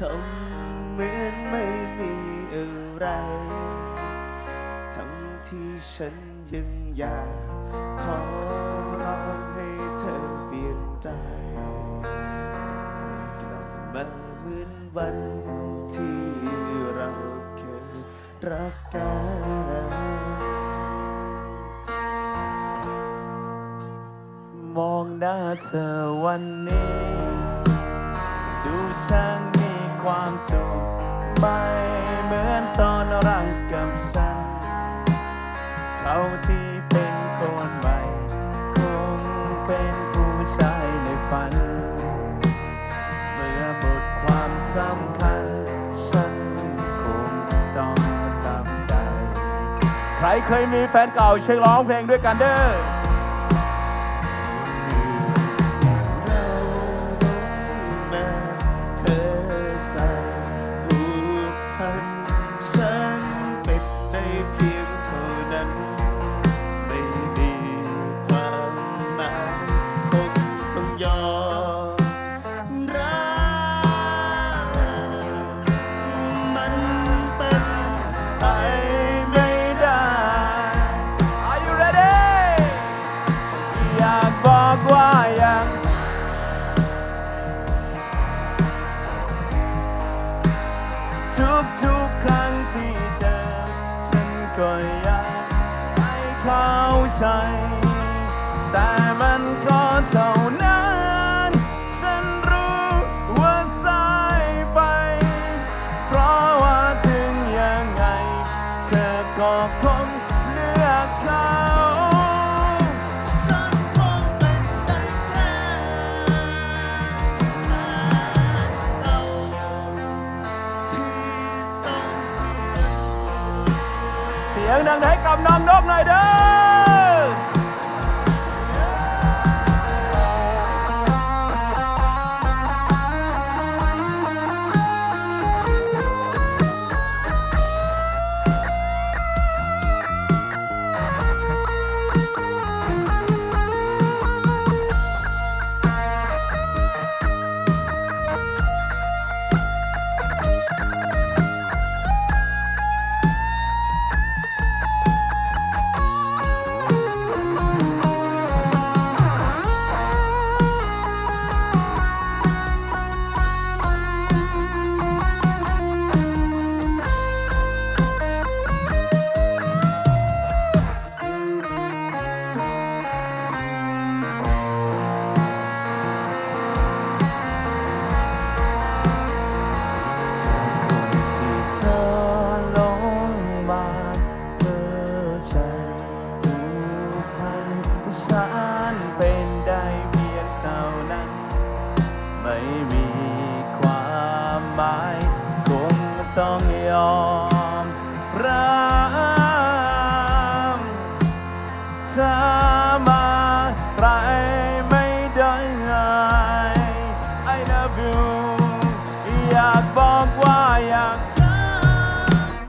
ทำเหมือนไม่มีอะไรทั้งที่ฉันยังอยากขอร้องให้เธอเปลี่ยนใจกลับมาเหมือนวันที่เราเคยรักกันมองหน้าเธอวันนี้ ดูช่าง ความสุข ไม่เหมือนตอนรักกับฉันเขาที่เป็นคนใหม่ คงเป็นผู้ชายในฝัน เมื่อหมดความสำคัญ ฉันคงต้องทำใจ ใครเคยมีแฟนเก่าเช็คร้องเพลงด้วยกันเด้อ น้องนกหน่อยเด้อ ธอมาใครไม่ได้ I love you อยากบอกว่าอยาก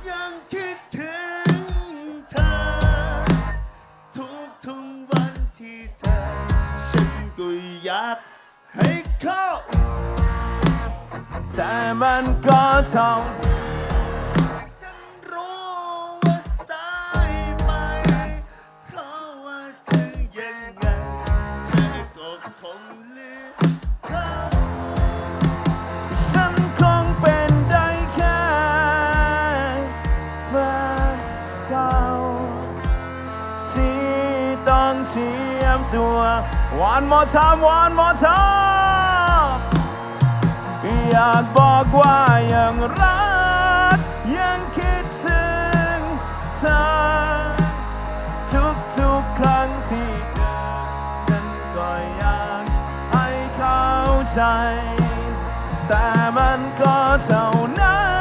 ยังคิดถึงเธอ ทุกทุกวันที่เธอ ฉันก็อยากให้เข้าแต่มันก็ต้อ ตัว one more time one more time อยากบอกว่ายังรัก ยังคิดถึงเธอ ทุกทุกๆครั้งที่เจอฉันก็อยากให้เข้าใจ แต่มันก็เท่านั้น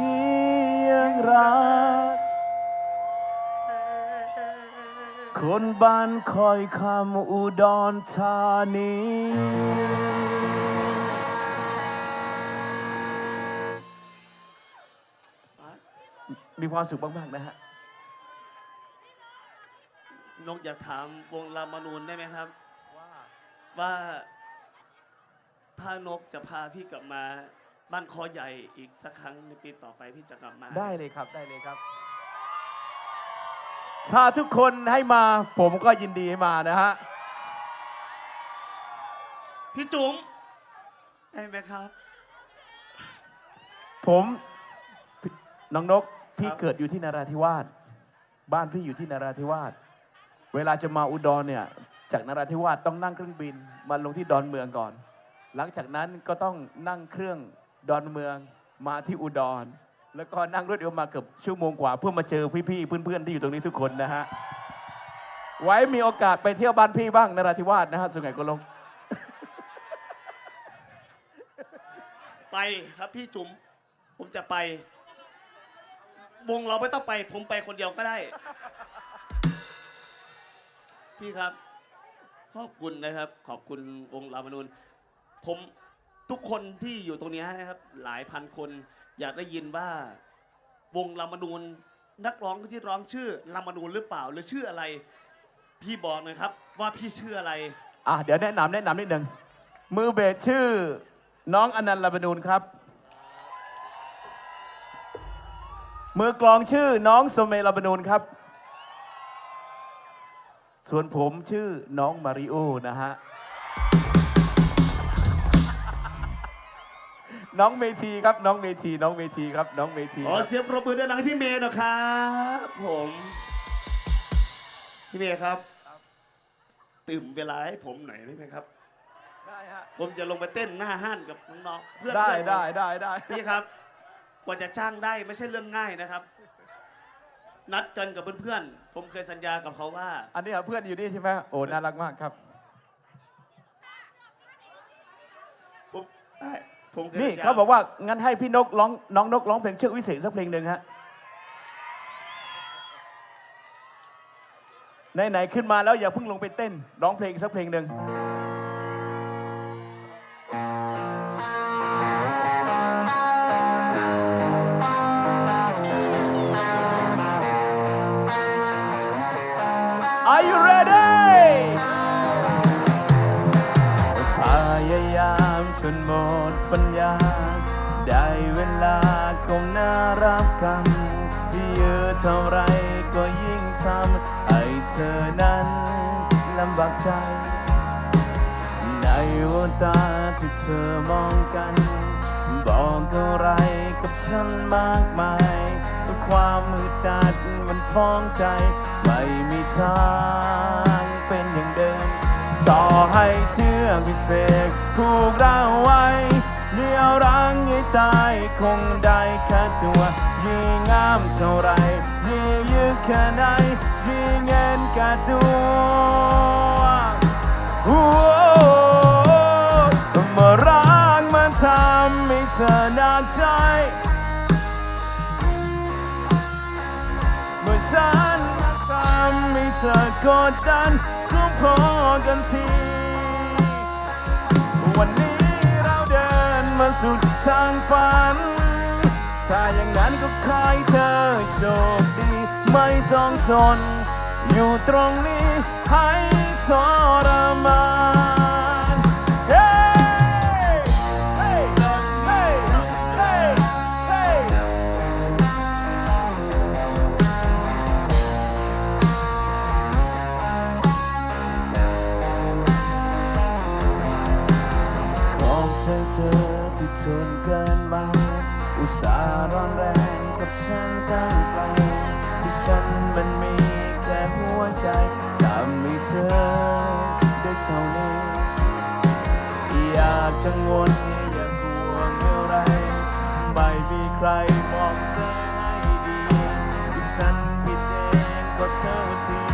ที่ยังรัก คนบ้านคอยคำอุดรธานีมีความสุขมากๆนะฮะ นกอยากถามวงรามนูนได้ไหมครับ ว่าถ้านกจะพาพี่กลับมา บ้านคอใหญ่อีกสักครั้งในปีต่อไปพี่จะกลับมาได้เลยครับได้เลยครับ ถ้าทุกคนให้มาผมก็ยินดีให้มานะฮะ พี่จุ๋มได้ไหมครับ ผมพี่น้องนกพี่ครับ เกิดอยู่ที่นราธิวาสบ้านพี่อยู่ที่นราธิวาสเวลาจะมาอุดรเนี่ยจากนราธิวาสต้องนั่งเครื่องบินมาลงที่ดอนเมืองก่อน หลังจากนั้นก็ต้องนั่งเครื่อง ดอนเมืองมาที่อุดร แล้วก็นั่งรถเดียวมาเกือบชั่วโมงกว่า เพื่อมาเจอพี่ๆเพื่อนๆที่อยู่ตรงนี้ทุกคนนะฮะไว้มีโอกาสไปเที่ยวบ้านพี่บ้างนราธิวาสนะฮะสุไหงโกลกไปครับพี่จุ๋มผมจะไป วงเราไม่ต้องไป ผมไปคนเดียวก็ได้ พี่ครับ ขอบคุณนะครับ ขอบคุณวงรามนูนผม ทุกคนที่อยู่ตรงนี้นะครับหลายพันคนอยากได้ยินว่าวงรามนูนนักร้องที่ร้องชื่อรามนูนหรือเปล่าหรือชื่ออะไร พี่บอกหน่อยครับ ว่าพี่ชื่ออะไร อะเดี๋ยวแนะนำแนะนำนิดหนึ่งมือเบสชื่อน้องอนันต์ลาบานูนครับ มือกลองชื่อน้องโซเมลาบานูนครับ ส่วนผมชื่อน้องมาริโอนะฮะ น้องเมชีครับน้องเมชีน้องเมชีครับน้องเมชีขอครับเสียงปรบมือด้านหลังให้พี่เมย์หนะครับผมพี่เมย์ครับ ตื่มเวลาให้ผมหน่อยได้ไหมครับ ได้ฮะผมจะลงไปเต้นหน้าห้านกับน้องๆเพื่อนได้เพื่อนผมได้ได้ได้พี่ครับกว่าจะจ้างได้ไม่ใช่เรื่องง่ายนะครับ นัดกันกับเพื่อนๆผมเคยสัญญากับเขาว่า อันนี้เหรอเพื่อนอยู่นี่ใช่ไหมโอ้น่ารักมากครับ ผมได้ ผมเคยนี่สัญญเขาบอกว่างั้นให้พี่นกร้องน้องนกร้องเพลงเชือกวิเศษสักเพลงหนึ่งฮะไหนๆขึ้นมาแล้วอย่าเพิ่งลงไปเต้นร้องเพลงสักเพลงหนึ่ง ยายามจนหมดปัญญา ได้เวลาก้มหน้ารับกรรมเยอะเท่าไรก็ยิ่งทำให้เธอนั้นลำบากใจ ในวันตาที่เธอมองกัน บอกอะไรกับฉันมากมาย ความมืดดัดมันฟ้องใจไม่มีทาง เชื่อพิเศษผูกเราไว้เดียวรังให้ตายคงได้แค่ตัวยิ่งงามเท่าไรยิ่งยึกแค่ไหนยิ่งเงินกระตัวโอ้เมื่อรักมันทำให้เธอหนักใจเมื่อฉันทำให้เธอกดดันก็พอกันที วันนี้เราเดินมาสุดทางฝัน ถ้าอย่างนั้นก็ขอให้เธอโชคดี ไม่ต้องทนอยู่ตรงนี้ให้ทรมาน ทำให้เธอได้เท่านี้ อย่ากังวลอย่าห่วงอะไร ไม่มีใครมองเธอให้ดีที่ฉันผิดเองก็เธอที่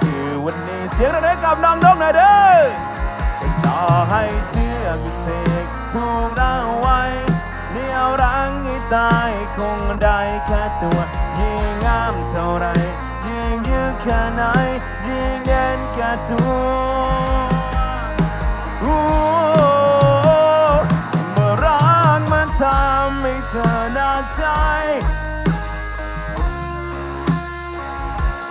ที่วันนี้เสียงระดังๆกับน้องนกหน่อยเด้อต่อให้เชื่อมิเสกผูกเราไว้เหนี่ยวรั้งให้ตายคงได้แค่ตัวยิ่งงามเท่าไร แค่ไหนยิ่งเย็นแค่ตัวโอ้เมื่อรักมันทำให้เธอหนักใจ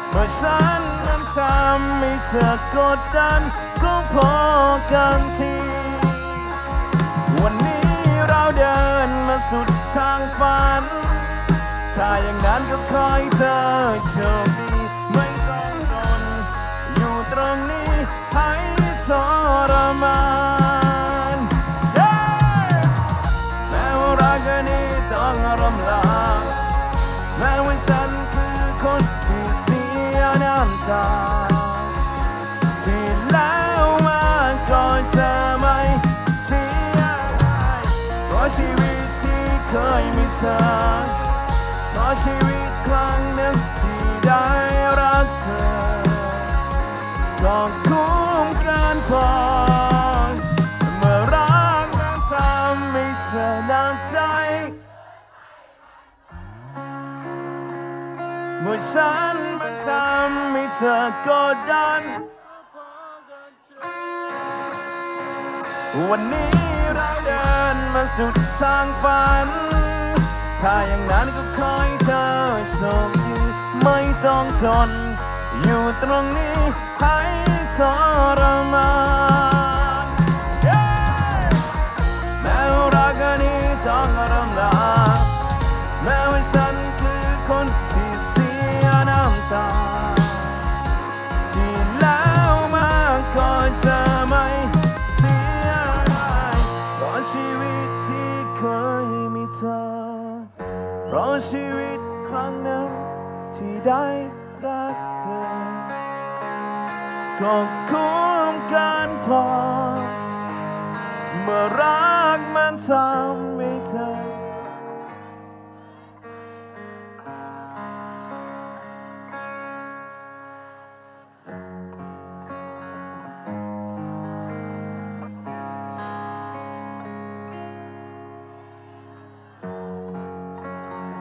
เมื่อฉันนั้นทำให้เธอกดดันก็พอกันทีวันนี้เราเดินมาสุดทางฝัน ถ้าอย่างนั้นก็ขอให้เธอโชคดี ตรงนี้ให้ทรมานเย้แม้ว่ารักกันนี้ต้องรำลาแม้ว่าฉันคือคนที่เสียน้ำตา ที่แล้วมาก็จะไม่เสียดายเพราะชีวิตที่เคยมีเธอเพราะชีวิตครั้งหนึ่งที่ได้รักเธอ ก็คุ้มกันพอเมื่อรักนั้นทำให้เธอหนักใจ เมื่อฉันมาทำให้เธอกดดัน วันนี้เราเดินมาสุดทางฝัน ถ้าอย่างนั้นก็ขอให้เธอโชคดีไม่ต้องทน อยู่ตรงนี้ให้ทรมานแม้วรักกันนี้ต้องรำลาแม้ว่าฉันคือคนที่เสียน้ำตา ที่แล้วมาก็จะไม่เสียดายเพราะชีวิตที่เคยมีเธอเพราะชีวิตครั้งนั้นที่ได้ ก็คุ้มกันพอเมื่อรักมันทำให้เธอ